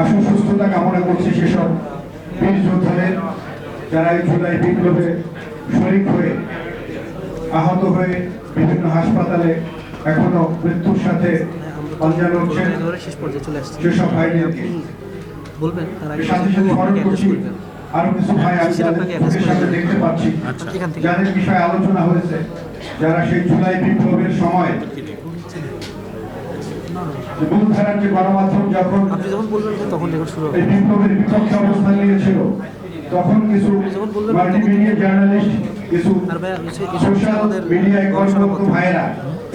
আশু সুস্থতা কামনা করছি সেসব বীর যোদ্ধাদের যারা এই জুলাই বিপ্লবে শরিক হয়ে আহত হয়ে বিভিন্ন হাসপাতালে এখনও মৃত্যুর সাথে চলে আসছে সেসব ভাইদেরকে বলবেন সাথে সাথে স্মরণ করছি আরও কিছু ভাই আমি সেটা যাদের আপনাকে চোখের address সামনে করবেন। দেখতে পাচ্ছি। এখান যাদের বিষয়ে আলোচনা হয়েছে যারা সেই জুলাই বিপ্লবের সময় যে গণমাধ্যম যখন আপনি যখন বলবেন তখন রেকর্ড শুরু হবে। এই বিপ্লবের বিপক্ষে অবস্থান নিয়েছিল তখন কিছু মাল্টিমিডিয়া জার্নালিস্ট কিছু আর ভাই হচ্ছে এই সোশ্যাল মিডিয়ায় কর্মরত ভাইয়েরা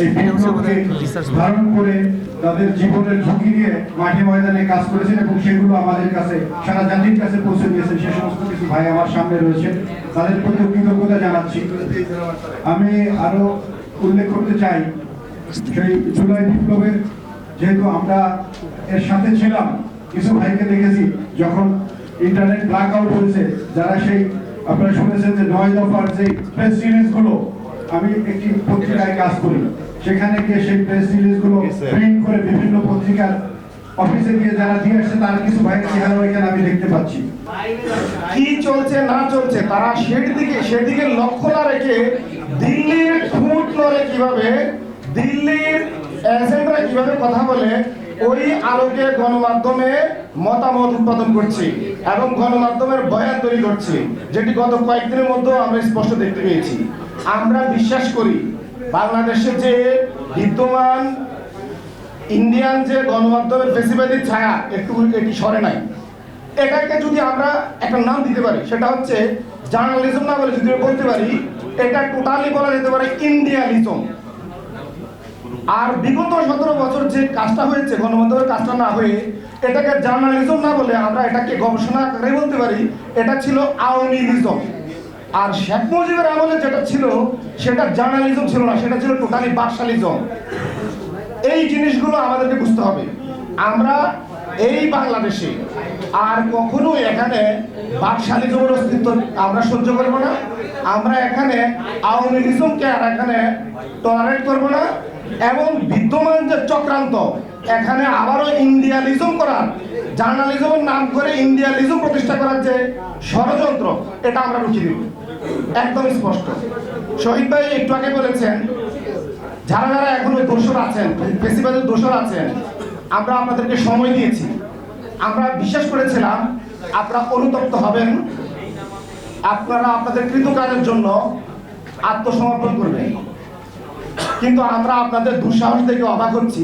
এই বিপ্লবকে আমাদের research paper। ধারণ করে তাদের জীবনের ঝুঁকি নিয়ে মাঠে ময়দানে কাজ করেছেন এবং সেগুলো আমাদের কাছে সারা জাতির কাছে পৌঁছে দিয়েছেন। সে সমস্ত কিছু ভাই আমার সামনে রয়েছে। তাদের প্রতি কৃতজ্ঞতা জানাচ্ছি। আমি আরও উল্লেখ করতে চাই সেই জুলাই বিপ্লবের যেহেতু আমরা এর সাথে ছিলাম কিছু ভাইকে দেখেছি যখন ইন্টারনেট ব্ল্যাক আউট হয়েছে যারা সেই আপনারা শুনেছেন যে নয় দফার যে প্রেস রিলিজগুলো আমি একটি পত্রিকায় কাজ করি। সেখানে গিয়ে সেই প্রেস রিলিজগুলো প্রিন্ট করে বিভিন্ন পত্রিকার অফিসে গিয়ে যারা দিয়ে আসছে তার কিছু ভাইয়ের চেহারা এখানে আমি দেখতে পাচ্ছি। কি চলছে না চলছে তারা সেদিকে সেদিকে লক্ষ্য না রেখে দিল্লির ফুট লড়ে কীভাবে? দিল্লির এজেন্টরা কীভাবে কথা বলে? ওই আলোকে গণমাধ্যমে মতামত উৎপাদন করছে এবং গণমাধ্যমের বয়ান তৈরি করছে, যেটি গত কয়েকদিনের মধ্যে আমরা স্পষ্ট দেখতে পেয়েছি। আমরা বিশ্বাস করি বাংলাদেশে যে বিদ্যমান ইন্ডিয়ান যে গণমাধ্যমের ফেসিবাদী ছায়া, একটু এটি সরে নাই। এটাকে যদি আমরা একটা নাম দিতে পারি, সেটা হচ্ছে জার্নালিজম না বলে যদি বলতে পারি, এটা টোটালি বলা যেতে পারে ইন্ডিয়ালিজম আর বিগত সতেরো বছর যে কাজটা হয়েছে, গণমাধ্যমের কাজটা না হয়ে, এটাকে জার্নালিজম না বলে আমরা এটাকে গবেষণা করে বলতে পারি, এটা ছিল আওয়ামীলিজম আর শেখ মুজিবের আমলে যেটা ছিল, সেটা জার্নালিজম ছিল না, সেটা ছিল টোটালি বাকশালিজম। এই জিনিসগুলো আমাদেরকে বুঝতে হবে। আমরা এই বাংলাদেশে আর কখনো এখানে বাকশালিজমের অস্তিত্ব আমরা সহ্য করব না। আমরা এখানে আওয়ামীলিজমকে আর এখানে টলারেট করব না। এবং বিদ্যমান যে চক্রান্ত, এখানে আবারও ইন্ডিয়ালিজম করার, জার্নালিজমের নাম করে ইন্ডিয়ালিজম প্রতিষ্ঠা করার যে ষড়যন্ত্র, এটা আমরা রুখে দিব একদম স্পষ্ট। শহীদ ভাই একটু আগে বলেছেন, যারা যারা এখনও দোষর আছেন বেশিরভাগের দোষর আছেন, আমরা আপনাদেরকে সময় দিয়েছি। আমরা বিশ্বাস করেছিলাম আপনারা অনুতপ্ত হবেন। আপনারা আপনাদের কৃতকাজের জন্য আত্মসমর্পণ করবেন। কিন্তু আমরা আপনাদের দুঃসাহস থেকে অবাক হচ্ছি।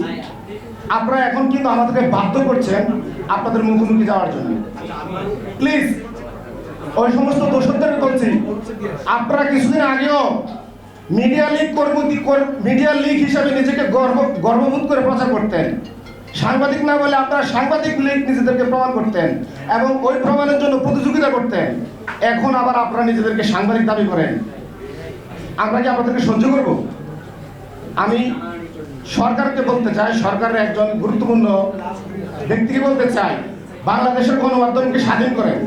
আপনারা এখন কিন্তু আমাদেরকে বাধ্য করছেন আপনাদের মুখোমুখি যাওয়ার জন্য। প্লিজ ওই সমস্ত দোষরদের বলছি, আপনারা কিছুদিন আগেও মিডিয়া লিগ কর্মী মিডিয়া লিগ হিসাবে নিজেকে গর্ব গর্ববোধ করে প্রচার করতেন। সাংবাদিক না বলে আপনারা সাংবাদিক লিগ নিজেদেরকে প্রমাণ করতেন এবং ওই প্রমাণের জন্য প্রতিযোগিতা করতেন। এখন আবার আপনারা নিজেদেরকে সাংবাদিক দাবি করেন। আমরা কি আপনাদেরকে সহ্য করব? আমি সরকারকে বলতে চাই, সরকারের একজন গুরুত্বপূর্ণ ব্যক্তিকে বলতে চাই, বাংলাদেশের গণমাধ্যমকে স্বাধীন করেন।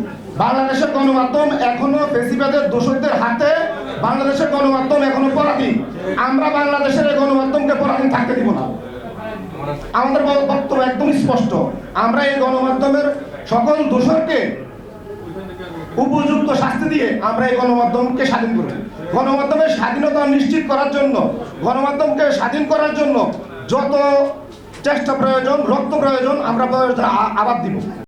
বাংলাদেশের গণমাধ্যম এখনও বেশিবাদের দোষকদের হাতে, বাংলাদেশের গণমাধ্যম এখনও পরাধীন। আমরা বাংলাদেশের এই গণমাধ্যমকে পরাধীন থাকতে দিব না। আমাদের বক্তব্য একদম স্পষ্ট। আমরা এই গণমাধ্যমের সকল দোষরকে উপযুক্ত শাস্তি দিয়ে আমরা এই গণমাধ্যমকে স্বাধীন করব গণমাধ্যমের স্বাধীনতা নিশ্চিত করার জন্য, গণমাধ্যমকে স্বাধীন করার জন্য যত চেষ্টা প্রয়োজন, রক্ত প্রয়োজন, আমরা আবার দিব।